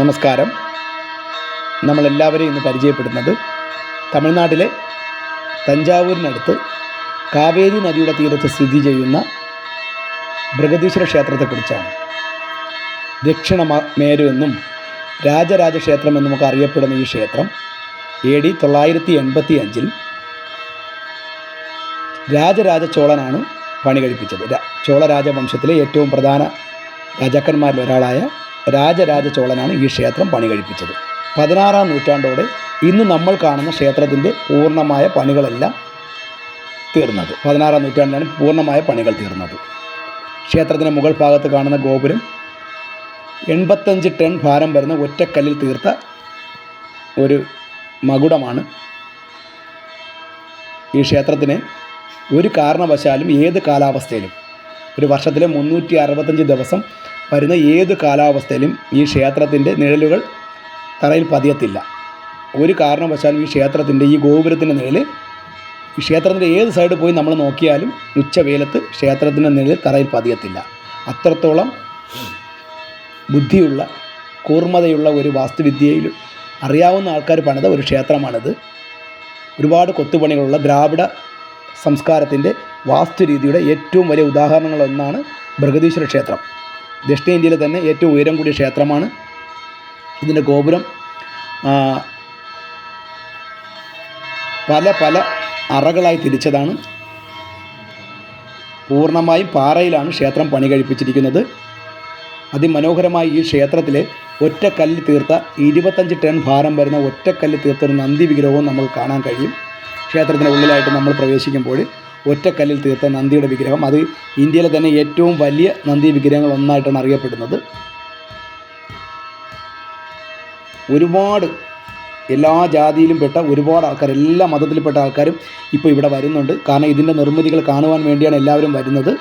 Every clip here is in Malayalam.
നമസ്കാരം. നമ്മളെല്ലാവരെയും ഇന്ന് പരിചയപ്പെടുന്നത് തമിഴ്നാട്ടിലെ തഞ്ചാവൂരിനടുത്ത് കാവേരി നദിയുടെ തീരത്ത് സ്ഥിതി ചെയ്യുന്ന ബൃഹദീശ്വര ക്ഷേത്രത്തെക്കുറിച്ചാണ്. ദക്ഷിണ മേരുവെന്നും രാജരാജ ക്ഷേത്രം എന്നുമൊക്കെ അറിയപ്പെടുന്ന ഈ ക്ഷേത്രം എ ഡി തൊള്ളായിരത്തി എൺപത്തി അഞ്ചിൽ രാജരാജ ചോളനാണ് പണി കഴിപ്പിച്ചത്. ചോള രാജവംശത്തിലെ ഏറ്റവും പ്രധാന രാജാക്കന്മാരിൽ ഒരാളായ രാജരാജ ചോളനാണ് ഈ ക്ഷേത്രം പണി കഴിപ്പിച്ചത് പതിനാറാം നൂറ്റാണ്ടോടെ ഇന്ന് നമ്മൾ കാണുന്ന ക്ഷേത്രത്തിന്റെ പൂർണമായ പണികളെല്ലാം തീർന്നത്. പതിനാറാം നൂറ്റാണ്ടിലാണ് പൂർണമായ പണികൾ തീർന്നത്. ക്ഷേത്രത്തിന്റെ മുകൾ ഭാഗത്ത് കാണുന്ന ഗോപുരം എൺപത്തഞ്ച് ടൺ ഭാരം വരുന്ന ഒറ്റക്കല്ലിൽ തീർത്ത ഒരു മകുടമാണ്. ഈ ക്ഷേത്രത്തിന് ഒരു കാരണവശാലും ഏത് കാലാവസ്ഥയിലും ഒരു വർഷത്തിലെ മുന്നൂറ്റി അറുപത്തഞ്ച് ദിവസം വരുന്ന ഏത് കാലാവസ്ഥയിലും ഈ ക്ഷേത്രത്തിന്റെ നിഴലുകൾ തറയിൽ പതിയത്തില്ല. ഒരു കാരണവശാലും ഈ ക്ഷേത്രത്തിന്റെ ഈ ഗോപുരത്തിന്റെ നിഴൽ ഈ ക്ഷേത്രത്തിന്റെ ഏത് സൈഡ് പോയി നമ്മൾ നോക്കിയാലും ഉച്ചവെയിലത്ത് ക്ഷേത്രത്തിന്റെ നിഴൽ തറയിൽ പതിയത്തില്ല. അത്രത്തോളം ബുദ്ധിയുള്ള കൂർമ്മതയുള്ള ഒരു വാസ്തുവിദ്യയിൽ അറിയാവുന്ന ആൾക്കാർ പണിത ഒരു ക്ഷേത്രമാണിത്. ഒരുപാട് കൊത്തുപണികളുള്ള ദ്രാവിഡ സംസ്കാരത്തിന്റെ വാസ്തുരീതിയുടെ ഏറ്റവും വലിയ ഉദാഹരണങ്ങളൊന്നാണ് ബൃഹദീശ്വര ക്ഷേത്രം. ദക്ഷിണേന്ത്യയിലെ തന്നെ ഏറ്റവും ഉയരം കൂടിയ ക്ഷേത്രമാണ്. ഇതിന്റെ ഗോപുരം പല പല അറകളായി തിരിച്ചതാണ്. പൂർണമായും പാറയിലാണ് ക്ഷേത്രം പണി കഴിപ്പിച്ചിരിക്കുന്നത്. അതിമനോഹരമായി ഈ ക്ഷേത്രത്തിലെ ഒറ്റക്കല്ല് തീർത്ത ഇരുപത്തഞ്ച് ടൺ ഭാരം വരുന്ന ഒറ്റക്കല്ല് തീർത്ത ഒരു നന്ദി വിഗ്രഹവും നമ്മൾ കാണാൻ കഴിയും. ക്ഷേത്രത്തിന്റെ ഉള്ളിലായിട്ട് നമ്മൾ പ്രവേശിക്കുമ്പോൾ ഒറ്റക്കല്ലിൽ തീർത്ത നന്ദിയുടെ വിഗ്രഹം. അത് ഇന്ത്യയിലെ തന്നെ ഏറ്റവും വലിയ നന്ദി വിഗ്രഹങ്ങൾ ഒന്നായിട്ടാണ് അറിയപ്പെടുന്നത്. ഒരുപാട് എല്ലാ ജാതിയിലും പെട്ട ഒരുപാട് ആൾക്കാർ എല്ലാ മതത്തിൽപ്പെട്ട ആൾക്കാരും ഇപ്പോൾ ഇവിടെ വരുന്നുണ്ട്. കാരണം ഇതിന്റെ നിർമ്മിതികൾ കാണുവാൻ വേണ്ടിയാണ് എല്ലാവരും വരുന്നത്.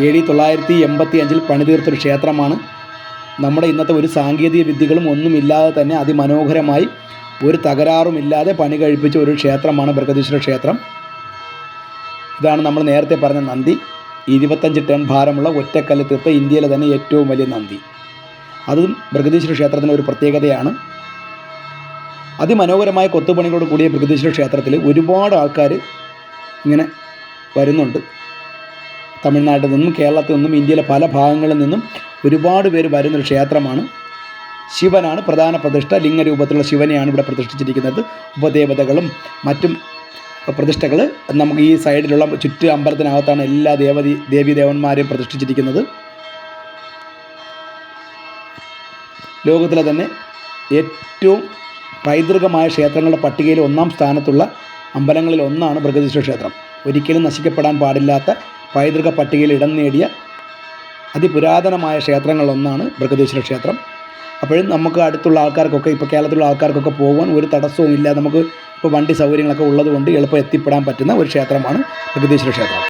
എ ഡി തൊള്ളായിരത്തി എൺപത്തി അഞ്ചിൽ പണിതീർത്തൊരു ക്ഷേത്രമാണ്. നമ്മുടെ ഇന്നത്തെ ഒരു സാങ്കേതിക വിദ്യകളും ഒന്നുമില്ലാതെ തന്നെ അതിമനോഹരമായി ഒരു തകരാറുമില്ലാതെ പണി കഴിപ്പിച്ച ഒരു ക്ഷേത്രമാണ് ബൃഹദീശ്വര ക്ഷേത്രം. ഇതാണ് നമ്മൾ നേരത്തെ പറഞ്ഞ നന്ദി. ഇരുപത്തഞ്ച് ടൺ ഭാരമുള്ള ഒറ്റക്കല്ല് തീർത്ത ഇന്ത്യയിലെ തന്നെ ഏറ്റവും വലിയ നന്ദി. അതും ബൃഹദീശ്വര ക്ഷേത്രത്തിന്റെ ഒരു പ്രത്യേകതയാണ്. അതിമനോഹരമായ കൊത്തുപണികളോട് കൂടിയ ബൃഹദീശ്വര ക്ഷേത്രത്തിൽ ഒരുപാട് ആൾക്കാർ ഇങ്ങനെ വരുന്നുണ്ട്. തമിഴ്നാട്ടിൽ നിന്നും കേരളത്തിൽ നിന്നും ഇന്ത്യയിലെ പല ഭാഗങ്ങളിൽ നിന്നും ഒരുപാട് പേര് വരുന്നൊരു ക്ഷേത്രമാണ്. ശിവനാണ് പ്രധാന പ്രതിഷ്ഠ. ലിംഗരൂപത്തിലുള്ള ശിവനെയാണ് ഇവിടെ പ്രതിഷ്ഠിച്ചിരിക്കുന്നത്. ഉപദേവതകളും മറ്റും പ്രതിഷ്ഠകൾ നമുക്ക് ഈ സൈഡിലുള്ള ചുറ്റ് അമ്പലത്തിനകത്താണ് എല്ലാ ദേവതി ദേവീദേവന്മാരെയും പ്രതിഷ്ഠിച്ചിരിക്കുന്നത്. ലോകത്തിലെ തന്നെ ഏറ്റവും പൈതൃകമായ ക്ഷേത്രങ്ങളുടെ പട്ടികയിൽ ഒന്നാം സ്ഥാനത്തുള്ള അമ്പലങ്ങളിൽ ഒന്നാണ് ബൃഹദീശ്വര ക്ഷേത്രം. ഒരിക്കലും നശിക്കപ്പെടാൻ പാടില്ലാത്ത പൈതൃക പട്ടികയിൽ ഇടം നേടിയ അതിപുരാതനമായ ക്ഷേത്രങ്ങളിലൊന്നാണ് ബൃഹദീശ്വര ക്ഷേത്രം. അപ്പോഴും നമുക്ക് അടുത്തുള്ള ആൾക്കാർക്കൊക്കെ ഇപ്പോൾ കേരളത്തിലുള്ള ആൾക്കാർക്കൊക്കെ പോകാൻ ഒരു തടസ്സവും ഇല്ല നമുക്ക് ഇപ്പോൾ വണ്ടി സൗകര്യങ്ങളൊക്കെ ഉള്ളതുകൊണ്ട് എളുപ്പം എത്തിപ്പെടാൻ പറ്റുന്ന ഒരു ക്ഷേത്രമാണ് ബൃഹദീശ്വര ക്ഷേത്രം.